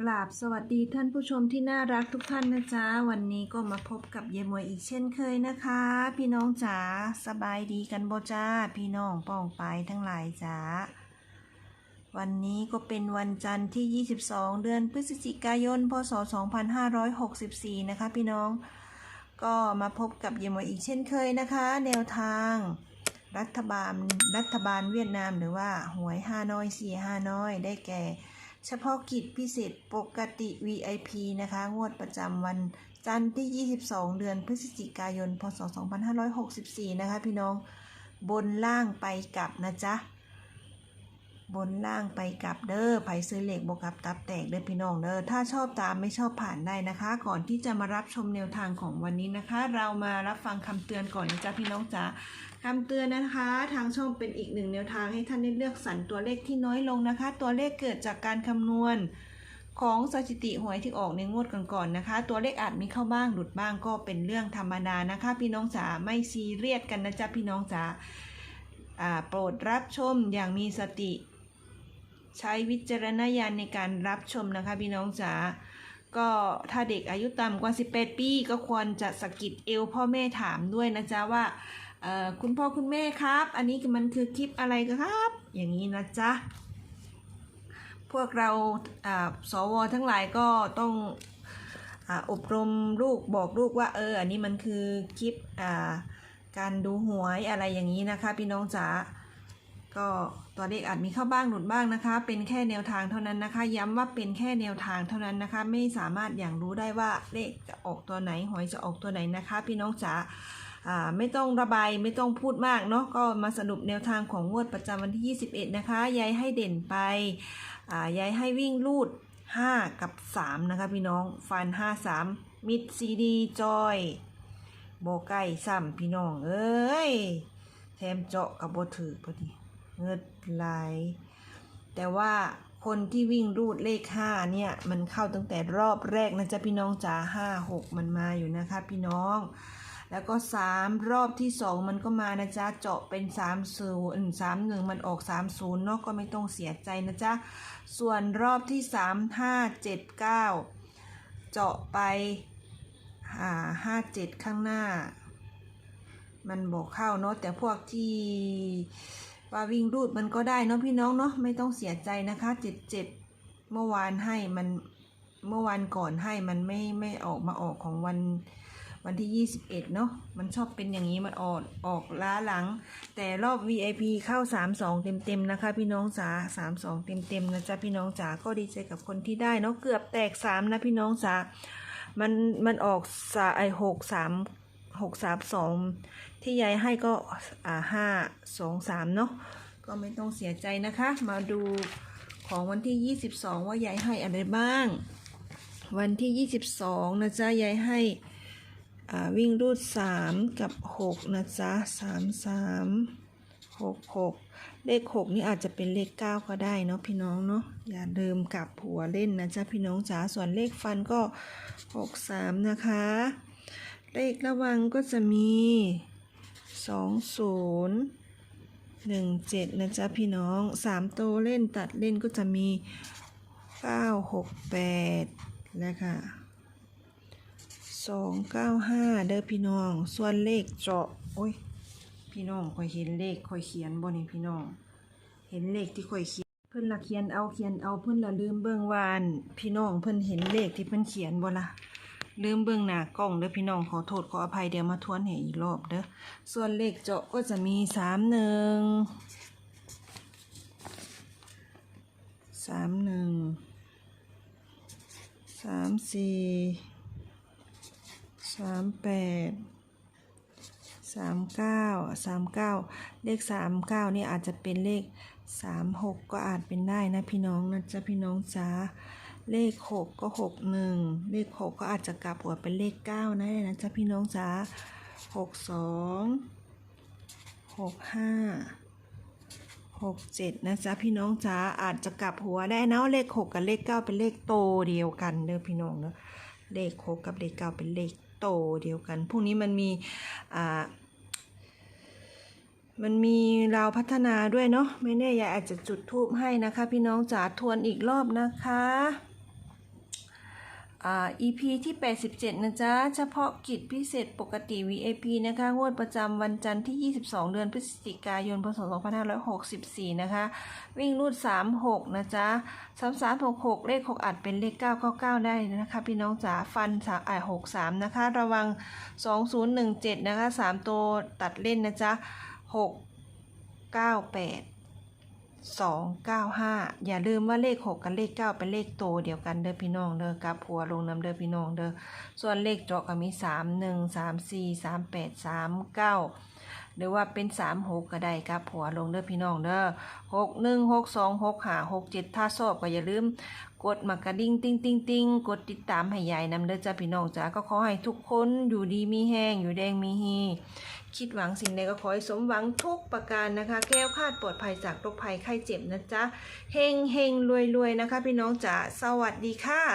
กราบสวัสดีท่านผู้ชมที่น่ารักทุกท่านนะจ๊ะ วันนี้ก็มาพบกับเยมวยอีกเช่นเคยนะคะ พี่น้องจ๋าสบายดีกันบ่จ้า พี่น้องป้องไปทั้งหลายจ๋าวันนี้ก็เป็นวันจันทร์ที่ 22 เดือนพฤศจิกายน พศ 2564 นะคะ พี่น้องก็มาพบกับเยมวยอีกเช่นเคยนะคะ แนวทาง รัฐบาลรัฐบาลเวียดนามหรือว่าหวยฮานอยสี่ฮานอยได้แก่ เฉพาะกิจพิเศษปกติ VIP นะคะ งวดประจำวันจันทร์ที่ 22 เดือนพฤศจิกายน พศ 2564 นะคะพี่น้อง บนล่างไปกลับนะจ๊ะ บนล่างไปกลับเด้อไผซื้อเหล็กบวกกับตับแตกเด้อพี่น้องเด้อถ้าชอบตามไม่ชอบผ่านได้นะคะ ก่อนที่จะมารับชมแนวทางของวันนี้นะคะ เรามารับฟังคำเตือนก่อนนะจ๊ะพี่น้องจ๋าคำเตือนนะคะ ทางช่องเป็นอีกหนึ่งแนวทางให้ท่านได้เลือกสรรตัวเลขที่น้อยลงนะคะ ตัวเลขเกิดจากการคำนวณของสถิติหวยที่ออกในงวดก่อนๆนะคะ ตัวเลขอาจมีเข้าบ้างหลุดบ้างก็เป็นเรื่องธรรมดานะคะ พี่น้องจ๋าไม่ซีเรียสกันนะจ๊ะพี่น้องจ๋าอ่าโปรดรับชมอย่างมีสติ ใช้วิจารณญาณในการรับชมนะคะพี่น้องจ๋าก็ถ้าเด็กอายุต่ำกว่า 18 ปี ก็ควรจะสะกิดเอวพ่อแม่ถามด้วยนะจ๊ะว่าคุณพ่อคุณแม่ครับ อันนี้มันคือคลิปอะไรครับ อย่างนี้นะจ๊ะพวกเราสวทั้งหลายก็ต้องออบรมลูกบอกลูกว่าเอออันนี้มันคือคลิปการดูหวยอะไรอย่างนี้นะคะ พี่น้องจ๋า ก็ตัวเลขอาจมีเข้าบ้างหลุดบ้างนะคะ เป็นแค่แนวทางเท่านั้นนะคะ ย้ำว่าเป็นแค่แนวทางเท่านั้นนะคะ ไม่สามารถอย่างรู้ได้ว่าเลขจะออกตัวไหนหวยจะออกตัวไหนนะคะ พี่น้องจ๋าไม่ต้องระบายไม่ต้องพูดมากเนาะก็มาสรุปแนวทางของงวดประจำวันที่ 21 นะคะยายให้เด่นไปยายให้วิ่งลูด 5 กับ 3 นะคะพี่น้องฟัน 5 3 มิดซีดีจอยโบไก่ซ้ำพี่น้องเอ้ยแถมเจาะกับโบถือพอดี เงิดไหล แต่ว่าคนที่วิ่งรูดเลขห้าเนี่ย มันเข้าตั้งแต่รอบแรกนะจ๊ะพี่น้องจ๋าห้าหกมันมาอยู่นะคะพี่น้อง แล้วก็สามรอบที่สองมันก็มานะจ๊ะเจาะเป็นสามศูนย์สามหนึ่งมันออกสามศูนย์เนาะก็ไม่ต้องเสียใจนะจ๊ะส่วนรอบที่สามห้าเจ็ดเก้าเจาะไปอ่าห้าเจ็ดข้างหน้า มันบอกเข้าเนาะแต่พวกที่ ว่าวิ่งรูดมันก็ได้เนาะพี่น้องเนาะไม่ต้องเสียใจนะคะเจ็ดเจ็ดเมื่อวานให้มันเมื่อวานก่อนให้มันไม่ไม่ออกมาออกของวันวันที่ 21 เนาะมันชอบเป็นอย่างนี้มันออกออกล้าหลัง แต่รอบ VIP เข้า 32 เต็มๆนะคะ พี่น้องจ๋า32 เต็มๆนะจ๊ะพี่น้องจ๋าก็ดีใจกับคนที่ได้เนาะเกือบแตก 3 นะพี่น้องจ๋ามันมันออกสาไอหกสาม หกสามสองที่ยายให้ก็อ่าห้าสองสามเนาะก็ไม่ต้องเสียใจนะคะ มาดูของวันที่ 22 ว่ายายให้อะไรบ้าง วันที่ 22 นะจ๊ะยายให้อ่าวิ่งรูด 3 กับ 6 นะจ๊ะ 3 3 6 6 เลข 6 นี่อาจจะเป็นเลข 9 ก็ได้เนาะพี่น้องเนาะอย่าลืมกลับหัวเล่นนะจ๊ะพี่น้องจ๋าส่วนเลขฟันก็ 6 3 นะคะ เลขระวังก็จะมีสองศูนย์หนึ่งเจ็ดนะจ๊ะพี่น้องสามตัวเล่นตัดเล่นก็จะมีเก้าหกแปดนะคะสองเก้าห้าเด้อพี่น้อง ส่วนเลขเจาะโอ้ยพี่น้องคอยเห็นเลขคอยเขียนบ่นี่พี่น้อง เห็นเลขที่คอยเขียนเพิ่นละเขียนเอาเขียนเอาเพิ่นละลืมเบิ่งวาน พี่น้องเพิ่นเห็นเลขที่เพิ่นเขียนบ่ล่ะ ลืมเบื้องหน้ากล้องเด้อพี่น้องขอโทษขออภัยเดี๋ยวมาทวนให้อีกรอบเด้อส่วนเลขเจาะก็จะมีสามหนึ่งสามหนึ่งสามสี่สามแปดสามเก้าสามเก้าเลขสามเก้านี่อาจจะเป็นเลข สามหกก็อาจเป็นได้นะพี่น้องนะจ๊ะพี่น้องจ้าเลขหกก็หกหนึ่งเลขหกก็อาจจะกลับหัวเป็นเลขเก้านะนะจ๊ะพี่น้องจ๋าหกสองหกห้าหกเจ็ดนะจ๊ะพี่น้องจ๋าอาจจะกลับหัวได้นะเลขหกกับเลขเก้าเป็นเลขโตเดียวกันเด้อพี่น้องเนอะเลขหกกับเลขเก้าเป็นเลขโตเดียวกันพวกนี้มันมีอ่า มันมีเราพัฒนาด้วยเนาะไม่แน่ยายอาจจะจุดทูบให้นะคะ พี่น้องจ๋าทวนอีกรอบนะคะอ่า EP ที่ 87 นะจ๊ะ เฉพาะกิจพิเศษปกติ VIP นะคะ งวดประจำวันจันทร์ที่ 22 เดือนพฤศจิกายนพศ2564 นะคะ วิ่งรูด 36 นะจ๊ะ3366 เลข 6 อัดเป็นเลข 999 ได้นะคะ พี่น้องจ๋า ฟันสาอ่า63 นะคะ ระวัง 2017 นะคะ 3 ตัวตัดเล่นนะจ๊ะ 6 98สองเก้าห้าอย่าลืมว่าเลขหกกับเลขเก้าเป็นเลขโตเดียวกันเด้อพี่น้องเด้อกลับหัวลงน้ำเด้อพี่น้องเด้อส่วนเลขเจาะก็มีสามหนึ่งสามสี่สามแปดสามเก้าหรือว่าเป็นสามหกก็ได้ครับหัวลงเด้อพี่น้องเด้อหกหนึ่งหกสองหกห้าหกเจ็ดถ้าชอบก็อย่าลืมกดมากระดิ่งติ้งติ้งติ้งกดติดตามให้ยายนำเด้อจ้าพี่น้องจ้าก็ขอให้ทุกคนอยู่ดีมีแห้งอยู่แดงมีฮี คิดหวังสิ่งใดก็ขอให้สมหวังทุกประการนะคะแก้วคาดปลอดภัยจากโรคภัยไข้เจ็บนะจ๊ะเฮงเฮงรวยรวยนะคะ พี่น้องจ๋าสวัสดีค่ะ